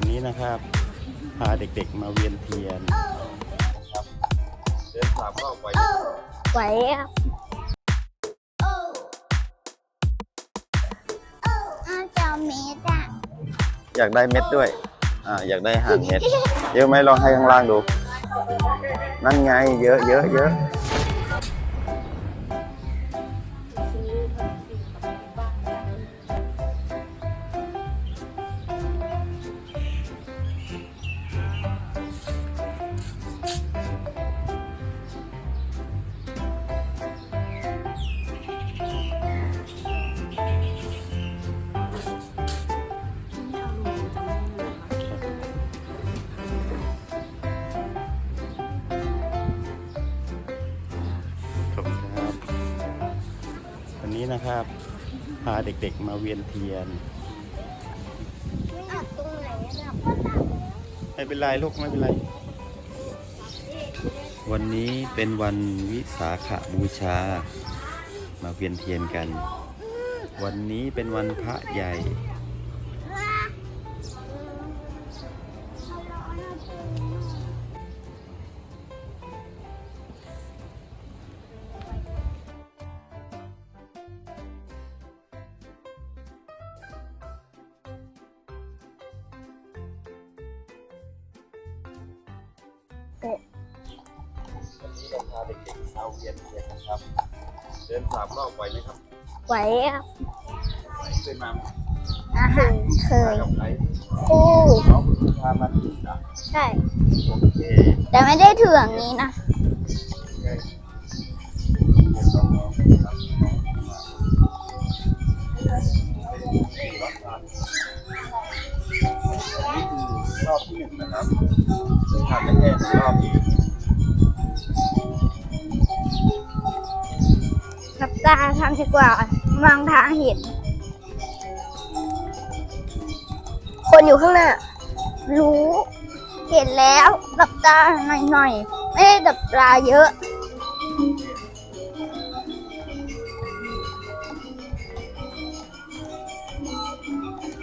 วันนี้นะครับ พาเด็กๆมาเวียนเทียนเดินสามรอบไปไหวครับอ้าวจอเมตรอะอยากได้เม็ดด้วย อ่า อยากได้ห่างเม็ด เยอะไหมลองให้ข้างล่างดู นั่นไง เยอะเยอะเยอะ นนี้นะครับ พาเด็กๆมาเวียนเทียน ไม่อดตรงไหนอะไม่เป็นไรลูกไม่เป็นไร วันนี้เป็นวันวิสาขบูชา มาเวียนเทียนกัน วันนี้เป็นวันพระใหญ่ วันนี้เราพาเด็กๆมาเวียนเทียนนะครับ เดินสามรอบไหวไหมครับไหวครับเคยมาไหมอาหารเคยกับใครคู่ น้องคุณพามาที่นะใช่ โอเคแต่ไม่ได้ถืออย่างนี้นะใช่เดี๋ยวน้องๆนะครับน้องมาสี่รอบครับนี่คือรอบที่หนึ่งนะครับ ทำได้แค่หนึ่งรอบหลับตาทำดีกว่ามองทางเห็น คนอยู่ข้างหน้า รู้ เห็นแล้วหลับตาหน่อยๆ ไม่ได้หลับตาเยอะ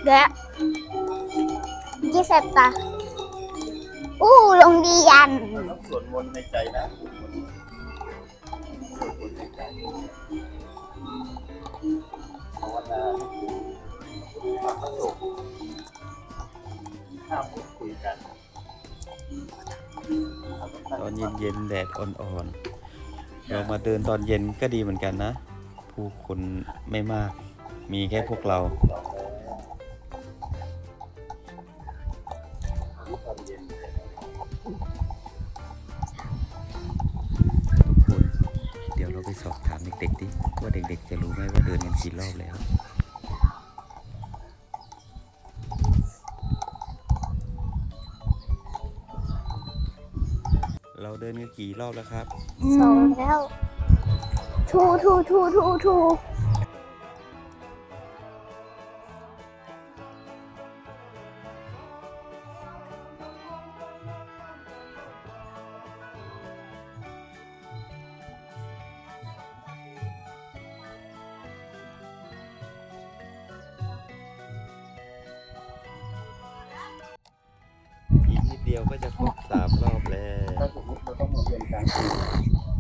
และยี่แสบตา อู้โรงเรียน เราต้องสวดมนต์ในใจนะสวดมนต์ในใจภาวนาพระพระสงฆ์ห้ามพูดคุยกันตอนเย็นๆแดดอ่อนๆ เรามาเดินตอนเย็นก็ดีเหมือนกันนะ ผู้คนไม่มาก มีแค่พวกเราทุ สอบถามเด็กๆดิว่าเด็กๆ จะรู้ไหมว่าเดินกันกี่รอบแล้วเราเดินกันกี่รอบแล้วครับสองแล้วทูทูทูทูทู ดเดียวก็จะครบสามรอบแล้วถ้าสมมติเราต้องมาเวียนกลางคืน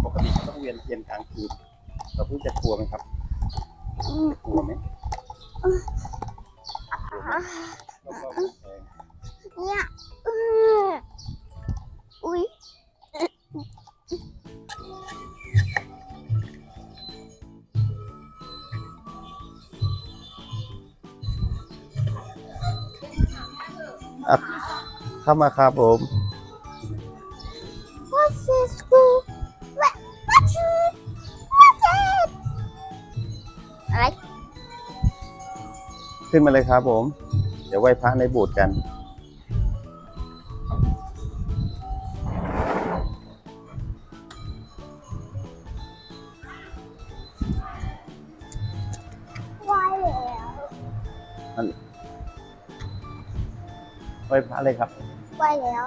ปกติเราต้องเวียนเทียนกลางคืนเราเพิ่งจะกลัวไหมครับอืมกลัวไหมกลัวไหมรอบๆกำแพงเนี่ยเอออุ้ย เข้ามาครับผมว่าเซสกูว่าว่าชื่อว่าเซสอะไร ขึ้นมาเลยครับผม เดี๋ยวไหว้พระในโบสถ์กันว่าแล้ วไหว้พระเลยครับว่าแล้ว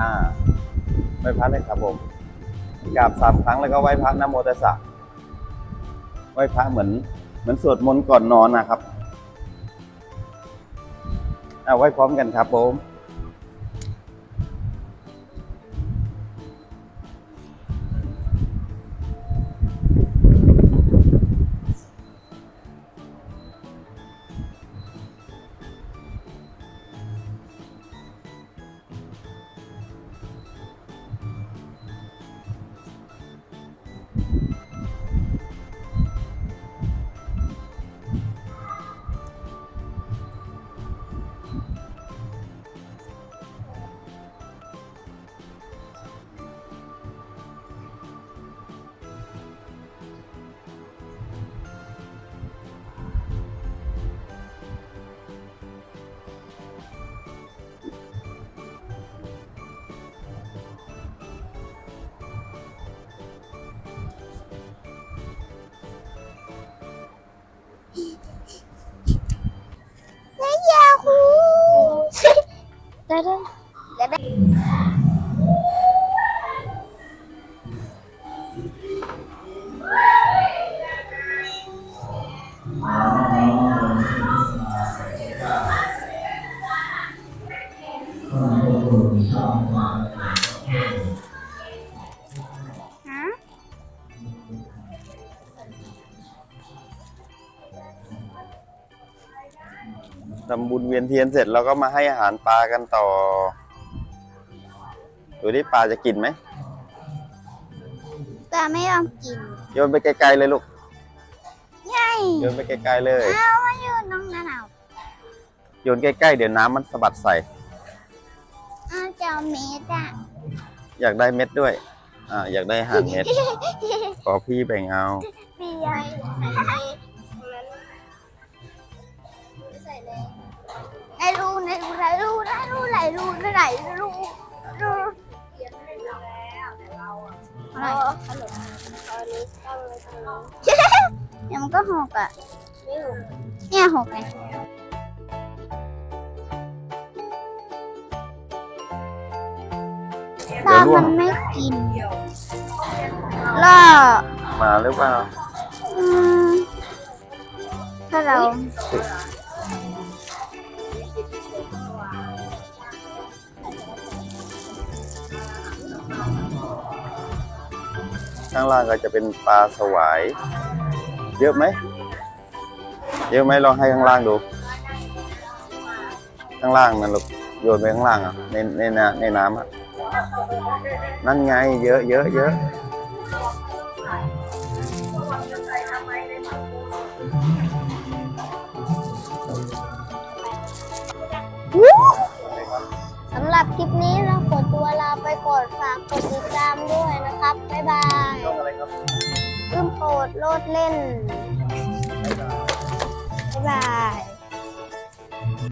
อ่าไหว้พระเลยครับผมกราบสามครั้งแล้วก็ไหว้พระนะโมตัสสะไหว้พระเหมือน เหมือนสวดมนต์ก่อนนอนนะครับเอาไว้พร้อมกันครับผม ทำบุญเวียนเทียนเสร็จเราก็มาให้อาหารปลากันต่อ ดูดิปลาจะกินไหมแต่ไม่ยอมกินโยนไปไกลๆเลยลูกไงโยนไปไกลๆเลยเอามาอยู่ตรงนั้นเอาโยนใกล้ๆเดี๋ยวน้ำมันสะบัดใส่เอาเจ้าเมดอะอยากได้เม็ดด้วย อ่า อยากได้อาหารเม็ด ขอพี่แบ่งเอาเปียไหนรูไหนรูไหนรูไหนรูไหนรูไหนรู รูอะไรเนี่ยมันก็หกอะเนี่ยหกไงตามันไม่กินล่อมาหรือเปล่าอืมถ้าเรา ข้างล่างก็จะเป็นปลาสวาย เยอะไหม เยอะไหมลองให้ข้างล่างดู ข้างล่างนั่นลูกโยนไปข้างล่างอะในในน้ำในน้ำอะนั่นไง เยอะเยอะเยอะสำหรับคลิปนี้ ตัวลาไปกดฝากกดติดตามด้วยนะครับ บ๊ายบายช่องอะไรครับขึ้นโปรดโลดเล่น บ๊ายบาย